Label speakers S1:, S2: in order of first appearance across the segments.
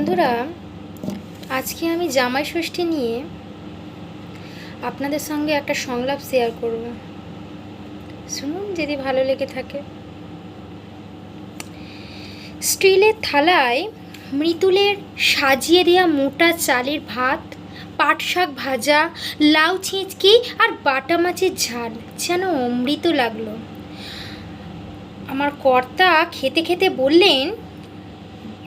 S1: বন্ধুরা, আজকে আমি জামাই ষষ্ঠী নিয়ে আপনাদের সঙ্গে একটা সংলাপ শেয়ার করব। শুনুন যদি ভালো লেগে থাকে। স্টিলের থালায় মৃতুলের সাজিয়ে দেওয়া মোটা চালের ভাত, পাট শাক ভাজা, লাউ ছিঁচকি আর বাটা মাছের ঝাল যেন অমৃত লাগল। আমার কর্তা খেতে খেতে বললেন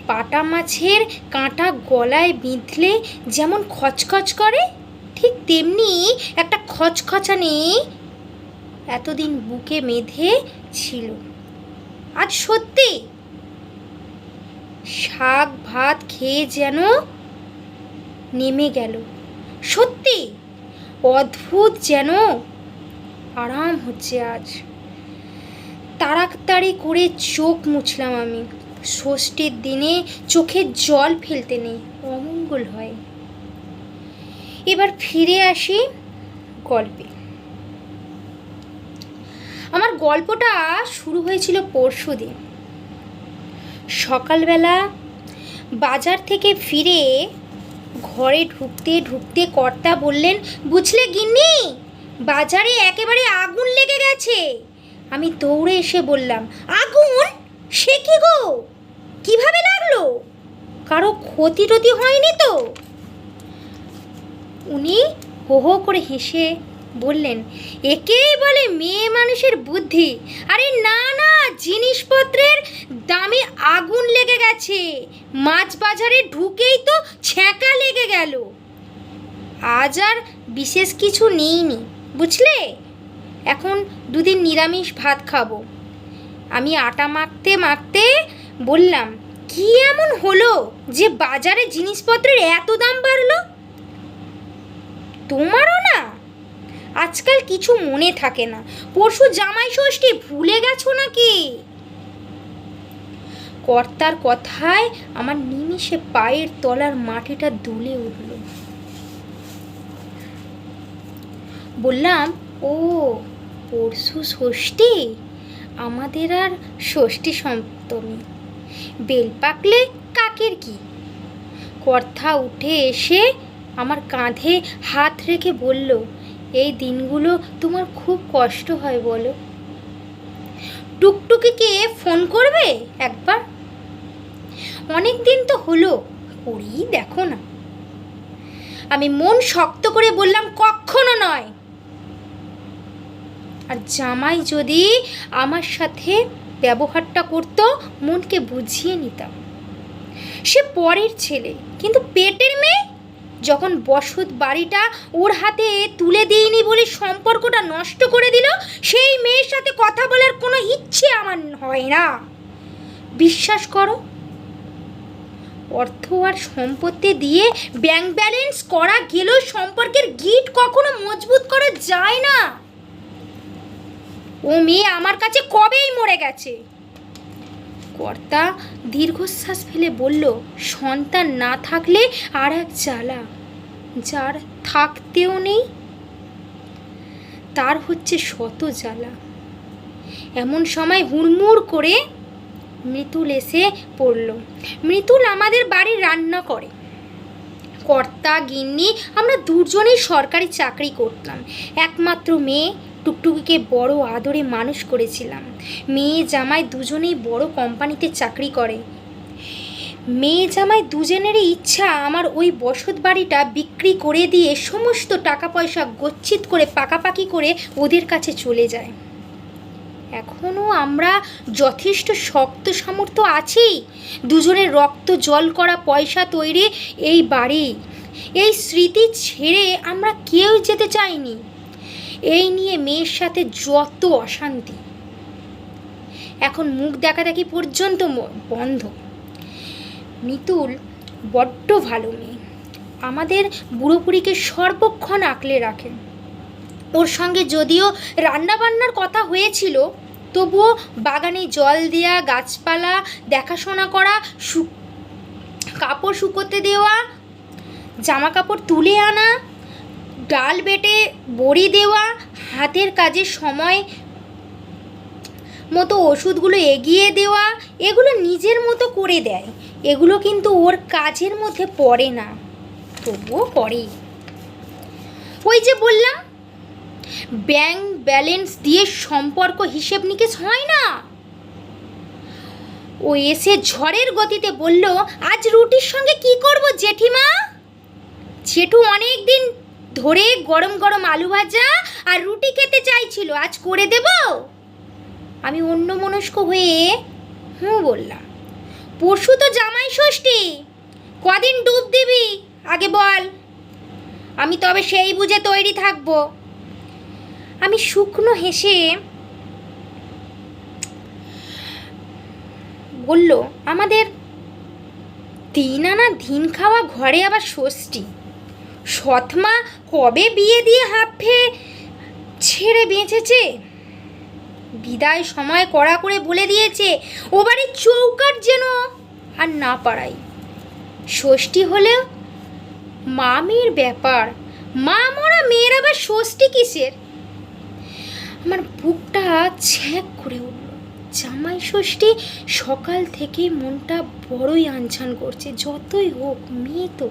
S1: বাটা মাছের কাঁটা গলায় বিঁধলে যেমন খচখচ করে, ঠিক তেমনি একটা খচখচানি এতদিন বুকে মেধে ছিল। আজ সত্যি শাক ভাত খেয়ে যেন নেমে গেল। সত্যি অদ্ভুত যেন আরাম হচ্ছে আজ। তাড়াতাড়ি করে চোখ মুছলাম আমি। ষষ্ঠীর দিনে চোখে জল ফেলতে নেই, অমঙ্গল হয়। এবার ফিরে আসি গল্পে। আমার গল্পটা শুরু হয়েছিল পরশু দিন। সকালবেলা বাজার থেকে ফিরে ঘরে ঢুকতে ঢুকতে কর্তা বললেন, বুঝলে গিন্নি, বাজারে একেবারে আগুন লেগে গেছে। আমি দৌড়ে এসে বললাম, আগুন? সে কি গো? কীভাবে লাগল? কারও ক্ষতি টতি হয়নি তো? উনি হো হো করে হেসে বললেন, একেই বলে মেয়ে মানুষের বুদ্ধি। আরে না না, জিনিসপত্রের দামে আগুন লেগে গেছে। মাছ বাজারে ঢুকেই তো ছ্যাঁকা লেগে গেল। আজ আর বিশেষ কিছু নেইনি, বুঝলে? এখন দুদিন নিরামিষ ভাত খাব। আমি আটা মাখতে মাখতে বললাম, কি এমন হলো যে বাজারে জিনিসপত্রের এত দাম বাড়লো? তোমারও না? আজকাল কিছু মনে থাকে না। পরশু জামাই ষষ্ঠী ভুলে গেছো নাকি? কর্তার কথায় আমার নিমিষে পায়ের তলার মাটিটা দুলে উঠল। বললাম, ও, পরশু ষষ্ঠী? আমাদের আর ষষ্ঠী সপ্তমী। বেল পাকলে কাকের কি? কর্তা উঠে এসে আমার কাঁধে হাত রেখে বলল, এই দিনগুলো তোমার খুব কষ্ট হয় বলো। টুকটুকিকে ফোন করবে একবার? অনেক দিন তো হলো করেই দেখো না। আমি মন শক্ত করে বললাম কখনো নয়। আর জামাই যদি আমার সাথে ব্যবহারটা করতো, মনকে বুঝিয়ে নিতাম। সে পরের ছেলে, কিন্তু পেটের মেয়ে? যখন বসত বাড়িটা ওর হাতে তুলে দিইনি বলে সম্পর্কটা নষ্ট করে দিল, সেই মেয়ের সাথে কথা বলার কোনো ইচ্ছে আমার হয় না। বিশ্বাস করো, অর্থ আর সম্পত্তি দিয়ে ব্যাংক ব্যালেন্স করা গেলেও সম্পর্কের গিট কখনো মজবুত করা যায় না। ও মেয়ে আমার কাছে কবেই মরে গেছে? কর্তা দীর্ঘশ্বাস ফেলে বলল, সন্তান না থাকলে আর এক জ্বালা, যার থাকতেও নেই, তার হচ্ছে শত জ্বালা। এমন সময় হুড়মুড় করে মৃতুল এসে পড়ল। মৃতুল আমাদের বাড়ি রান্না করে। কর্তা, গিন্নি, আমরা দুজনেই সরকারি চাকরি করতাম। একমাত্র মেয়ে টুকটুকিকে বড় আদরে মানুষ করেছিলাম। মেয়ে জামাই দুজনেই বড় কোম্পানিতে চাকরি করে। মেয়ে জামাই দুজনেরই ইচ্ছা আমার ওই বসত বাড়িটা বিক্রি করে দিয়ে সমস্ত টাকা পয়সা গচ্ছিত করে পাকাপাকি করে ওদের কাছে চলে যায়। এখনও আমরা যথেষ্ট শক্ত সামর্থ্য আছি। দুজনের রক্ত জল করা পয়সা তৈরি এই বাড়ি। এই স্মৃতি ছেড়ে আমরা কেউ যেতে চাইনি। এই নিয়ে মেয়ের সাথে যত অশান্তি। এখন মুখ দেখাদেখি পর্যন্ত বন্ধ। মিতুল বড্ড ভালো মেয়ে। আমাদের বুড়োপুরিকে সর্বক্ষণ আঁকলে রাখেন। ওর সঙ্গে যদিও রান্নাবান্নার কথা হয়েছিল, তবুও বাগানে জল দেওয়া গাছপালা, দেখাশোনা করা কাপড় শুকোতে দেওয়া জামা কাপড় তুলে আনা ডাল বেটে বড়ি দেওয়া, হাতের কাজে সময় মতো ওষুধগুলো এগিয়ে দেওয়া, এগুলো নিজের মতো করে দেয়। এগুলো কিন্তু ওর কাজের মধ্যে পড়ে না, তবুও করে ওই যে বললাম, ব্যাংক ব্যালেন্স দিয়ে সম্পর্ক হিসেব নিকেশ হয় না? ও এসে ঝড়ের গতিতে বলল, আজ রুটির সঙ্গে কি করব জেঠিমা? জেঠু অনেক দিন ধরে গরম গরম আলু ভাজা আর রুটি খেতে চাইছিল। আজ করে দেব? আমি অন্য মনস্ক হয়ে হুঁ বললাম। পরশু তো জামাই ষষ্ঠী, কদিন ডুব দিবি? আগে বল। আমি তবে সেই বুঝে তৈরি থাকব। আমি শুকনো হেসে বলল, আমাদের দিন আনা দিন খাওয়া ঘরে আবার ষষ্ঠী। সৎমা কবে বিয়ে দিয়ে হাফে ছেড়ে বেঁচেছে? বিদায় সময় কড়া করে বলে দিয়েছে, ও বাড়ির চৌকাট যেন আর না পারাই ষষ্ঠী হলেও মা মেয়ের ব্যাপার, মা মরা মেয়ের আবার ষষ্ঠী কিসের? আমার বুকটা ছ্যাঁক করে উঠল। জামাই ষষ্ঠী সকাল থেকে মনটা বড়ই আনছান করছে, যতই হোক, মেয়ে তো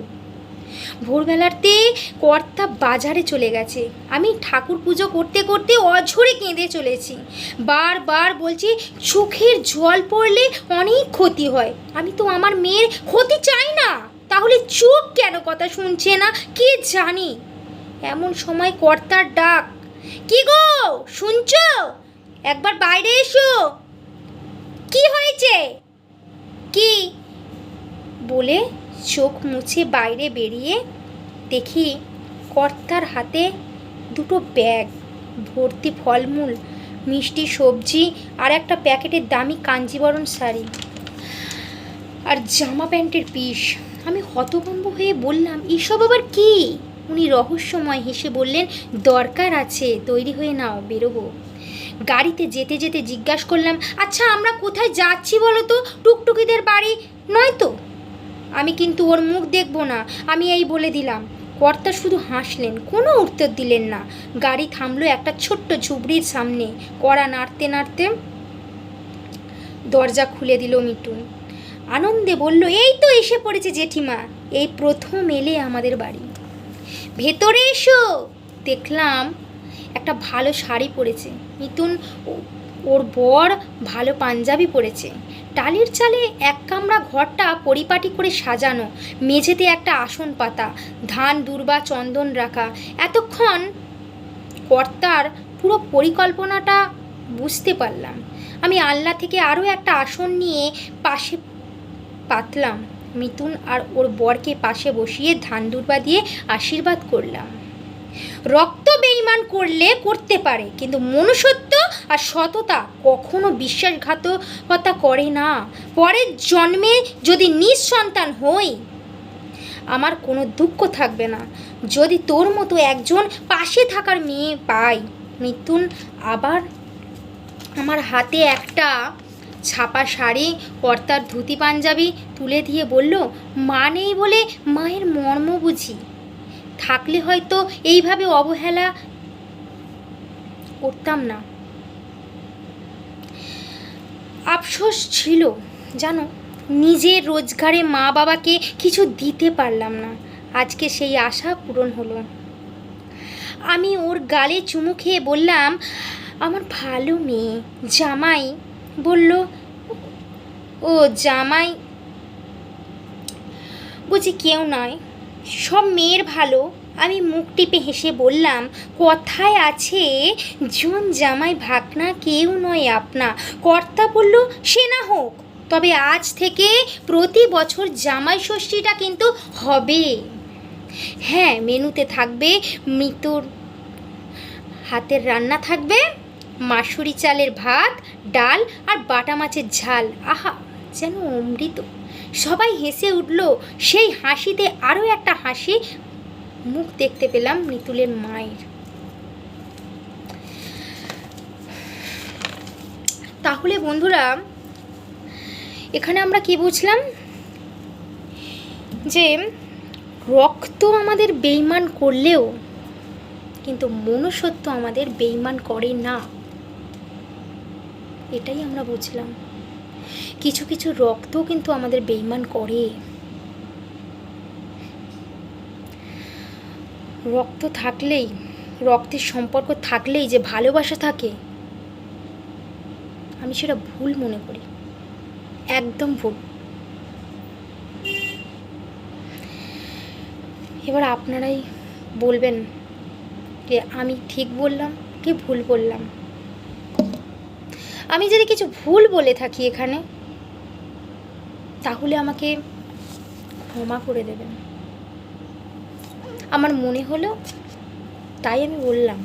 S1: ভোরবেলাতে কর্তা বাজারে চলে গেছে। আমি ঠাকুর পুজো করতে করতে অঝরে কেঁদে চলেছি। বারবার বলছি, চোখের জল পড়লে অনেক ক্ষতি হয়। আমি তো আমার মেয়ের ক্ষতি চাই না। তাহলে চোখ কেন কথা শুনছে না? কে জানি? এমন সময় কর্তার ডাক, কি গো, শুনছো? একবার বাইরে এসো। কি হয়েছে? কি? বলে চোখ মুছে বাইরে বেরিয়ে দেখি কর্তার হাতে দুটো ব্যাগ, ভর্তি ফলমূল, মিষ্টি সবজি আর একটা প্যাকেটের দামি কাঞ্জিবরণ শাড়ি আর জামা প্যান্টের পিস। আমি হতভম্ব হয়ে বললাম, এসব আবার কি? উনি রহস্যময় হেসে বললেন, দরকার আছে, তৈরি হয়ে নাও, বেরোবো। গাড়িতে যেতে যেতে জিজ্ঞাসা করলাম আচ্ছা আমরা কোথায় যাচ্ছি বলো তো? টুকটুকিদের বাড়ি নয় তো? আমি কিন্তু ওর মুখ দেখব না। আমি এই বলে দিলাম। কর্তা শুধু হাসলেন, কোনো উত্তর দিলেন না। গাড়ি থামলো একটা ছোট্ট ঝুবড়ির সামনে। কড়া নাড়তে নাড়তে দরজা খুলে দিল মিটুন আনন্দে বলল, এই তো এসে পড়েছে জেঠিমা। এই প্রথম এলে আমাদের বাড়ি। ভেতরে এসো! দেখলাম একটা ভালো শাড়ি পরেছে। মিতুন ওর বর ভালো পাঞ্জাবি পরেছে। টালির চালে এক কামরা ঘরটা পরিপাটি করে সাজানো, মেঝেতে একটা আসন পাতা, ধান, দুর্বা, চন্দন রাখা। এতক্ষণ কর্তার পুরো পরিকল্পনাটা বুঝতে পারলাম। আমি আলনা থেকে আরও একটা আসন নিয়ে পাশে পাতলাম। মিতুন আর ওর বরকে পাশে বসিয়ে ধান, দুর্বা দিয়ে আশীর্বাদ করলাম। রক্ত বেইমান করলে করতে পারে, কিন্তু মনুষ্যত্ব আর সততা কখনো বিশ্বাসঘাতকতা করে না। পরের জন্মে যদি নিঃসন্তান হই, আমার কোনো দুঃখ থাকবে না। যদি তোর মতো একজন পাশে থাকার মেয়ে পাই, মিথুন আবার আমার হাতে একটা ছাপা শাড়ি কর্তার ধুতি পাঞ্জাবি তুলে দিয়ে বলল, মা নেই বলে মায়ের মর্ম বুঝি। থাকলে হয়তো এইভাবে অবহেলা করতাম না। আফসোস ছিল, জানো, নিজের রোজগারে মা বাবাকে কিছু দিতে পারলাম না। আজকে সেই আশা পূরণ হলো। আমি ওর গালে চুমু খেয়ে বললাম, আমার ভালো মেয়ে, জামাই। বলল, ও জামাই? বুঝি কেউ নয়। সব মেয়ের ভালো। আমি মুখ টিপে হেসে বললাম, কথায় আছে, জন জামাই ভাগনা কেউ নয় আপনা। কর্তা বলল, সে না হোক। তবে আজ থেকে প্রতি বছর জামাই ষষ্ঠীটা কিন্তু হবে। হ্যাঁ মেনুতে থাকবে মৃত্যুর হাতের রান্না থাকবে, মাসুরি চালের ভাত, ডাল আর বাটা মাছের ঝাল। আহা, যেন অমৃত। সবাই হেসে উঠল। সেই হাসিতে আরও একটা হাসি মুখ দেখতে পেলাম মিতুলের মায়ের। তাহলে বন্ধুরা, এখানে আমরা কি বুঝলাম? যে রক্ত আমাদের বেইমান করলেও কিন্তু মনুষ্যত্ব আমাদের বেইমান করে না। এটাই আমরা বুঝলাম। কিছু কিছু রক্তও কিন্তু আমাদের বেইমান করে। রক্ত থাকলেই, রক্তের সম্পর্ক থাকলেই যে ভালোবাসা থাকে, আমি সেটা ভুল মনে করি। একদম ভুল। এবার আপনারাই বলবেন যে আমি ঠিক বললাম কি ভুল বললাম। আমি যদি কিছু ভুল বলে থাকি এখানে, তাহলে আমাকে ক্ষমা করে দেবেন। আমার মনে হলো তাই আমি বললাম।